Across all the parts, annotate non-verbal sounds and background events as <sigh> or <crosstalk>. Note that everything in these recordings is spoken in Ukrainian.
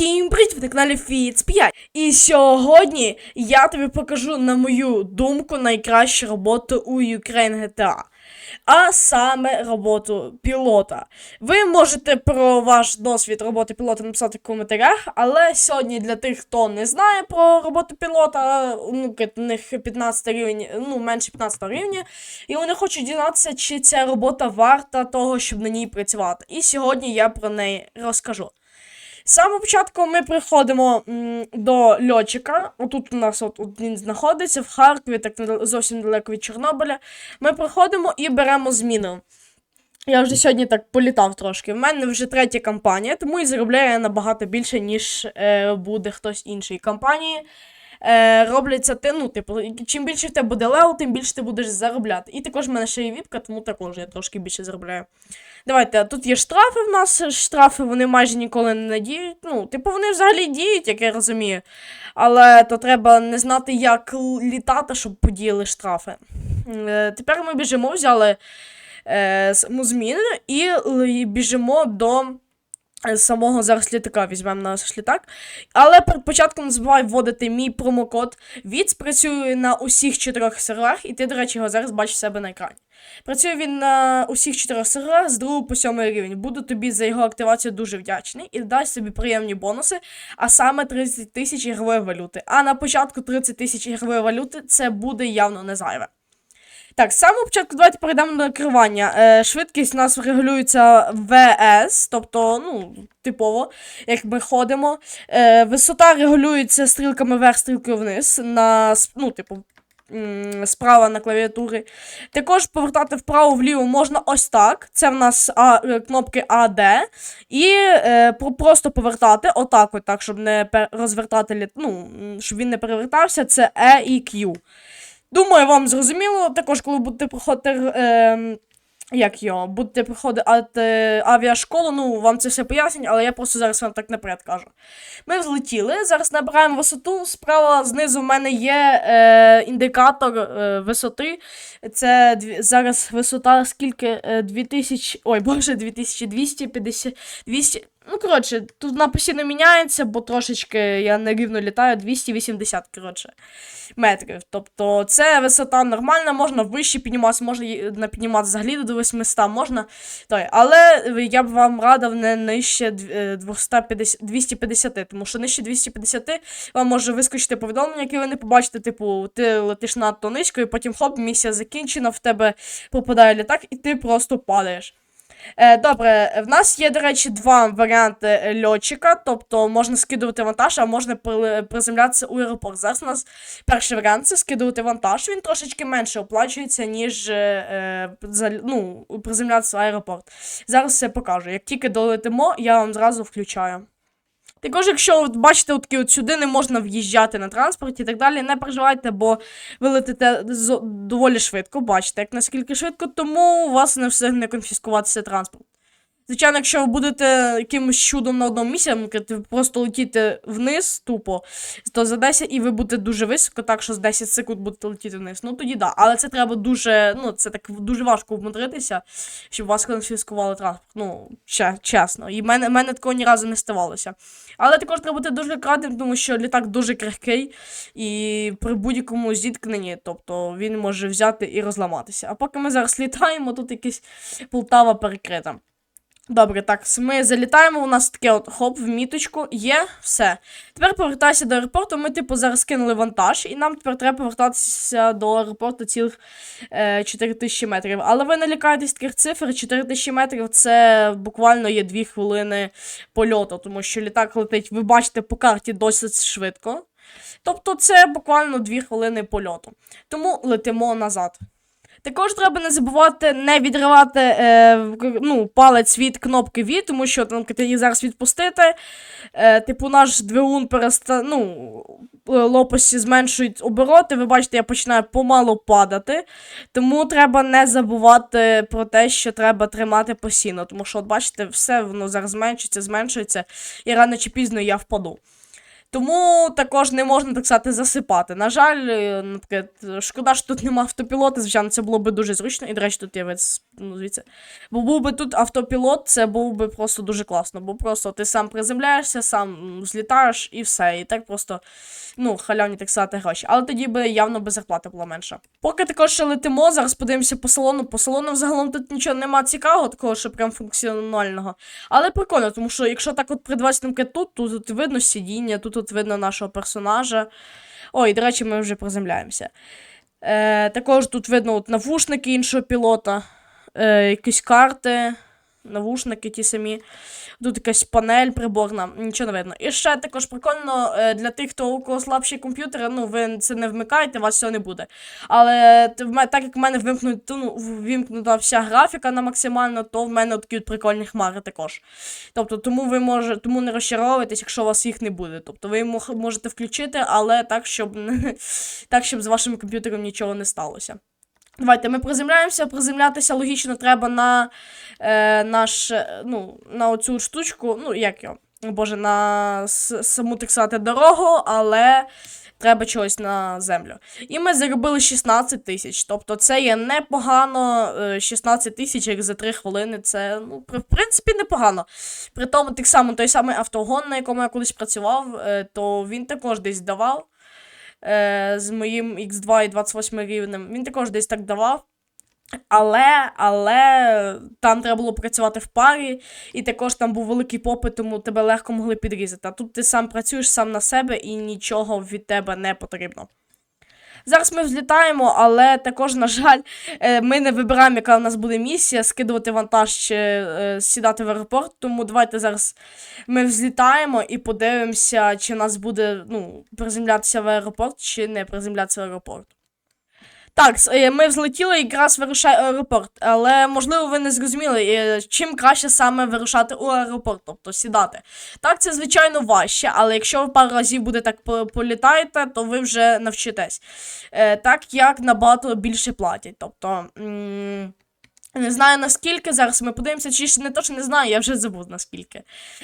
Всім привіт, ви на каналі Фіц 5. І сьогодні я тобі покажу, на мою думку, найкращу роботу у Ukraine GTA. А саме роботу пілота. Ви можете про ваш досвід роботи пілота написати в коментарях, але сьогодні для тих, хто не знає про роботу пілота, ну, у них 15 рівень, ну, менше 15 рівня, і вони хочуть дізнатися, чи ця робота варта того, щоб на ній працювати. І сьогодні я про неї розкажу. Самого початку ми приходимо м, до льотчика. Отут у нас от, от він знаходиться в Харкові, так зовсім далеко від Чорнобиля. Ми приходимо і беремо зміну. Я вже сьогодні так політав трошки. В мене вже третя кампанія, тому і заробляю я набагато більше, ніж е, буде хтось інший компанії. Е, робляться ти, ну, типу, чим більше в тебе буде левел, тим більше ти будеш заробляти. І також в мене ще є віпка, тому також я трошки більше заробляю. Давайте, тут є штрафи в нас. Штрафи вони майже ніколи не діють. Ну, типу, вони взагалі діють, як я розумію. Але то треба не знати, як літати, щоб подіяли штрафи. Е, тепер ми біжимо, взяли е, саму і біжимо до. Самого зараз літака візьмемо наш літак. Але перед початком не забувай вводити мій промокод. Від працює на усіх чотирьох серверах, і ти, до речі, його зараз бачиш себе на екрані. Працює він на усіх чотирьох серверах з 2 по 7 рівень. Буду тобі за його активацію дуже вдячний і дасть собі приємні бонуси, а саме 30 тисяч ігрової валюти. А на початку 30 тисяч ігрової валюти це буде явно не зайве. Так, самого початку давайте перейдемо до керування. Е, швидкість у нас регулюється ВС, тобто, ну, типово, як ми ходимо. Е, висота регулюється стрілками вверх, стрілкою вниз, на, ну, типу, справа на клавіатурі. Також повертати вправо-вліво можна ось так. Це в нас а, е, кнопки АД. І е, про- просто повертати отак, от щоб не розвертати ну, щоб він не перевертався. Це E і Q. Думаю, вам зрозуміло. Також, коли будете проходити. Е, як його, будете проходити е, авіашколу, ну вам це все пояснять, але я просто зараз вам так наперед кажу. Ми взлетіли, зараз набираємо висоту. Справа знизу в мене є е, індикатор е, висоти. Це дві, зараз висота скільки? Е, 2000, ой, <laughs> боже, 2250, 200, ну, коротше, тут вона постійно міняється, бо трошечки я нерівно літаю, 280, коротше, метрів. Тобто це висота нормальна, можна вище підніматися, можна підніматися взагалі до 800, можна. Той, але я б вам радив не нижче дв- е, 250, 250, тому що нижче 250 вам може вискочити повідомлення, яке ви не побачите, типу, ти летиш надто низько, і потім хоп, місія закінчена, в тебе попадає літак, і ти просто падаєш. Е, добре, в нас є, до речі, два варіанти е, льотчика, тобто можна скидувати вантаж, а можна приземлятися у аеропорт. Зараз у нас перший варіант це скидувати вантаж, він трошечки менше оплачується, ніж е, е, ну, приземлятися в аеропорт. Зараз все покажу. Як тільки долетимо, я вам зразу включаю. Також, якщо от бачите, от, от сюди не можна в'їжджати на транспорті і так далі, не переживайте, бо ви летите доволі швидко, бачите, як наскільки швидко, тому у вас не встигне конфіскуватися транспорт. Звичайно, якщо ви будете якимось чудом на одному місці, просто летіти вниз тупо, то за 10 і ви будете дуже високо, так що з 10 секунд будете летіти вниз. Ну тоді да. Але це треба дуже, ну це так дуже важко вмудритися, щоб вас конфіскували транспорт. Ну, че, чесно. І в мене, мене такого ні разу не ставалося. Але також треба бути дуже акуратним, тому що літак дуже крихкий, і при будь-якому зіткненні, тобто він може взяти і розламатися. А поки ми зараз літаємо, тут якась Полтава перекрита. Добре, так, ми залітаємо, у нас таке от хоп в міточку, є, все. Тепер повертайся до аеропорту. Ми, типу, зараз кинули вантаж, і нам тепер треба повертатися до аеропорту цілих е, 4 тисячі метрів. Але ви не лякайтесь таких цифр. 4 тисячі метрів це буквально є 2 хвилини польоту, тому що літак летить, ви бачите по карті досить швидко. Тобто це буквально 2 хвилини польоту. Тому летимо назад. Також треба не забувати не відривати е, ну, палець від кнопки V, тому що там її зараз відпустити. Е, типу, наш двигун переста... ну, е, лопасті зменшують обороти. Ви бачите, я починаю помалу падати. Тому треба не забувати про те, що треба тримати постійно. Тому що, от бачите, все воно зараз зменшується, зменшується, і рано чи пізно я впаду. Тому також не можна так сказати засипати. На жаль, е, наприклад, шкода, що тут немає автопілота, звичайно, це було б дуже зручно. І, до речі, тут є ну, звідси. Бо був би тут автопілот, це був би просто дуже класно. Бо просто ти сам приземляєшся, сам злітаєш і все. І так просто, ну, халявні так сказати, гроші. Але тоді би явно би зарплата була менша. Поки також ще летимо, зараз подивимося по салону. По салону взагалом тут нічого нема цікавого, такого, що прям функціонального. Але прикольно, тому що якщо так от придбати наприклад, тут, тут, тут видно сидіння, тут, тут видно нашого персонажа. Ой, до речі, ми вже приземляємося. Е, також тут видно от, навушники іншого пілота, е, якісь карти, навушники ті самі. Тут якась панель приборна, нічого не видно. І ще також прикольно е, для тих, хто у кого слабші комп'ютери, ну ви це не вмикаєте, у вас цього не буде. Але так як в мене вимкнута, ну, вимкнута вся графіка на максимально, то в мене такі прикольні хмари також. Тобто, тому ви може, тому не розчаровуйтесь, якщо у вас їх не буде. Тобто ви можете включити, але так, щоб <laughs> так, щоб з вашим комп'ютером нічого не сталося. Давайте ми приземляємося. Приземлятися логічно треба на е, наш, е, ну, на оцю штучку, ну, як його, боже, на саму, так сказати, дорогу, але треба чогось на землю. І ми заробили 16 тисяч. Тобто це є непогано. е, 16 тисяч як за 3 хвилини. Це, ну, в принципі, непогано. При тому, так само, той самий автогон, на якому я колись працював, е, то він також десь давав. Е, з моїм X2 і 28 рівнем. Він також десь так давав. Але, але там треба було працювати в парі, і також там був великий попит, тому тебе легко могли підрізати. А тут ти сам працюєш сам на себе і нічого від тебе не потрібно. Зараз ми взлітаємо, але також, на жаль, е, ми не вибираємо, яка у нас буде місія, скидувати вантаж чи е, сідати в аеропорт. Тому давайте зараз ми взлітаємо і подивимося, чи нас буде ну, приземлятися в аеропорт, чи не приземлятися в аеропорт. Так, е, ми взлетіли якраз вирушає аеропорт. Але можливо ви не зрозуміли, е, чим краще саме вирушати у аеропорт, тобто сідати. Так, це звичайно важче, але якщо ви пару разів буде так політаєте, то ви вже навчитесь. Е, так як набагато більше платять. Тобто. Не знаю наскільки, зараз ми подивимося, чи ж не то, що не знаю, я вже забув наскільки.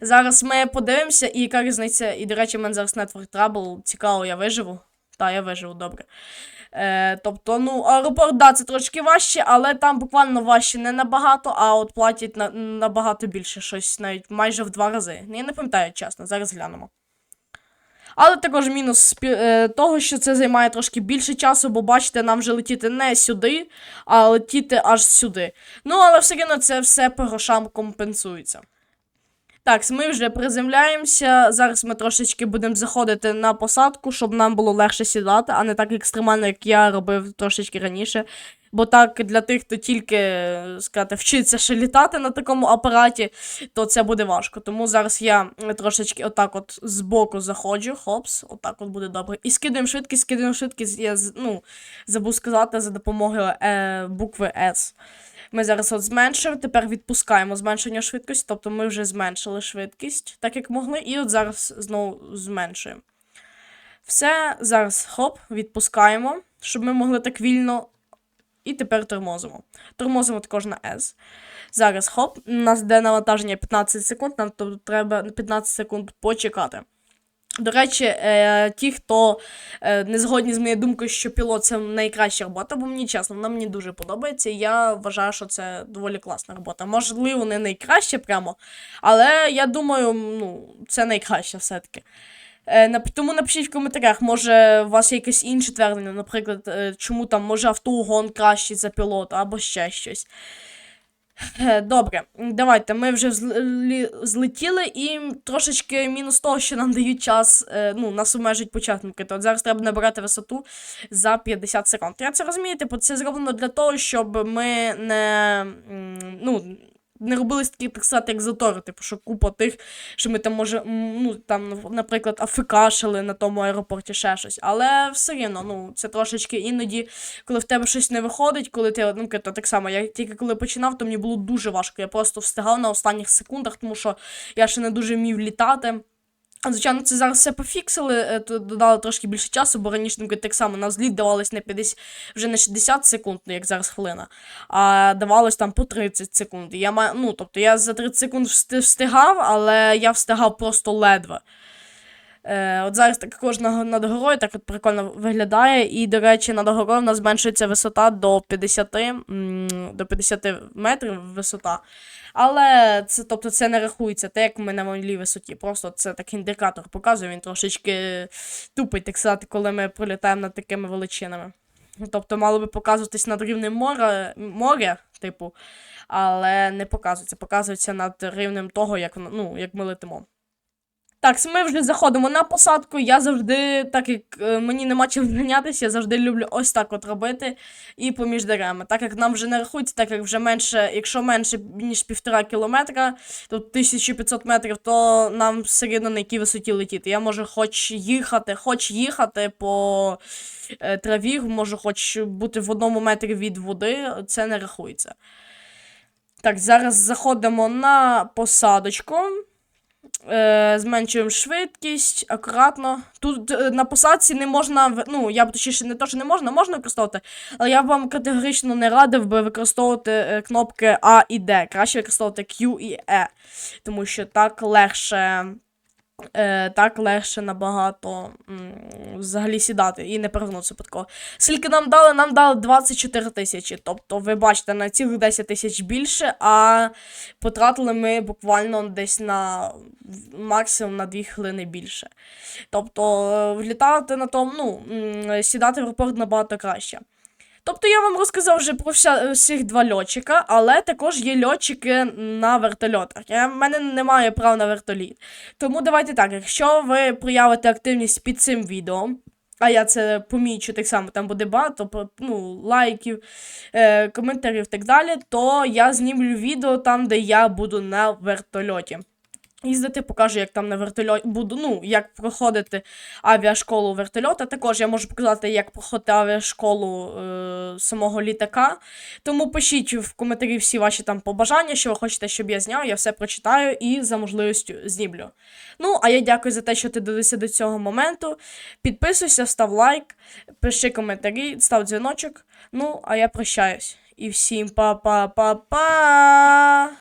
Зараз ми подивимося, і яка різниця, і, до речі, в мене зараз Network Trouble, цікаво, я виживу. Так, я виживу, добре. Е, тобто, ну, аеропорт, да, це трошки важче, але там буквально важче не набагато, а от платять на, набагато більше, щось навіть майже в два рази. Я не пам'ятаю, чесно, зараз глянемо. Але також мінус е, того, що це займає трошки більше часу, бо бачите, нам вже летіти не сюди, а летіти аж сюди. Ну, але все одно це все по грошам компенсується. Так, ми вже приземляємося. Зараз ми трошечки будемо заходити на посадку, щоб нам було легше сідати, а не так екстремально, як я робив трошечки раніше. Бо так для тих, хто тільки е, сказати, вчиться ще літати на такому апараті, то це буде важко. Тому зараз я е, трошечки отак от збоку заходжу, хопс, отак от буде добре. І скидаємо швидкість, скидаємо швидкість, я ну, забув сказати за допомогою е, букви S. Ми зараз от зменшили, тепер відпускаємо зменшення швидкості, тобто ми вже зменшили швидкість, так як могли, і от зараз знову зменшуємо. Все, зараз хоп, відпускаємо, щоб ми могли так вільно. І тепер тормозимо. Тормозимо також на S. Зараз хоп, у нас йде навантаження 15 секунд, нам тобто треба 15 секунд почекати. До речі, е, ті, хто е, не згодні з моєю думкою, що пілот це найкраща робота, бо мені чесно, вона мені дуже подобається. і Я вважаю, що це доволі класна робота. Можливо, не найкраща прямо, але я думаю, ну, це найкраще все-таки. Е, тому напишіть в коментарях, може у вас є якесь інше твердження, наприклад, е, чому там може автоугон кращий за пілота або ще щось. Е, Добре, давайте. Ми вже злетіли, і трошечки мінус того, що нам дають час, е, ну, нас обмежують початники. То зараз треба набирати висоту за 50 секунд. Я це розумію, типу, це зроблено для того, щоб ми не. ну, не робились такі, так сказати, як затори, типу, що купа тих, що ми там може, ну там, наприклад, афикашили на тому аеропорті ще щось. Але все рівно, ну, це трошечки іноді, коли в тебе щось не виходить, коли ти, ну, то так само, я тільки коли починав, то мені було дуже важко. Я просто встигав на останніх секундах, тому що я ще не дуже вмів літати. Звичайно, це зараз все пофіксили, е, додали трошки більше часу, бо раніше думки так само на зліт давалось не 50, вже не 60 секунд, ну, як зараз хвилина, а давалось там по 30 секунд. Я ну, тобто я за 30 секунд встигав, але я встигав просто ледве. Е, от зараз також на- над горою так от прикольно виглядає. І, до речі, над горою в нас зменшується висота до 50, до 50 метрів висота. Але це, тобто, це не рахується, те, як ми на малій висоті. Просто це так індикатор показує, він трошечки тупить, так сказати, коли ми пролітаємо над такими величинами. Тобто мало би показуватись над рівнем моря, моря, типу, але не показується. Показується над рівнем того, як, ну, як ми летимо. Так, ми вже заходимо на посадку. Я завжди, так як е, мені нема чим зайнятися, я завжди люблю ось так от робити і поміж деревами. Так як нам вже не рахується, так як вже менше, якщо менше ніж півтора кілометра, тобто 1500 метрів, то нам все рівно на якій висоті летіти. Я можу хоч їхати, хоч їхати по е, траві, можу хоч бути в одному метрі від води, це не рахується. Так, зараз заходимо на посадочку. Е, зменшуємо швидкість, акуратно. Тут е, на посадці не можна, ну, я б точніше не то, що не можна, можна використовувати, але я б вам категорично не радив би використовувати е, кнопки А і Д. Краще використовувати Q і E, тому що так легше. Е, так легше набагато взагалі сідати і не перегнутися випадково. Скільки нам дали? Нам дали 24 тисячі. Тобто, ви бачите, на цілих 10 тисяч більше, а потратили ми буквально десь на максимум на 2 хвилини більше. Тобто, влітати на тому, ну, сідати в аеропорт набагато краще. Тобто я вам розказав вже про вся, всіх два льотчика, але також є льотчики на вертольотах. В мене немає прав на вертоліт. Тому давайте так, якщо ви проявите активність під цим відео, а я це помічу так само, там буде багато ну, лайків, е, коментарів і так далі, то я знімлю відео там, де я буду на вертольоті. Їздити, покажу, як там на вертольоті буду, ну, як проходити авіашколу вертольота. Також я можу показати, як проходити авіашколу е, самого літака. Тому пишіть в коментарі всі ваші там побажання, що ви хочете, щоб я зняв, я все прочитаю і за можливістю знімлю. Ну, а я дякую за те, що ти дивився до цього моменту. Підписуйся, став лайк, пиши коментарі, став дзвіночок. Ну, а я прощаюсь. І всім па-па-па-па!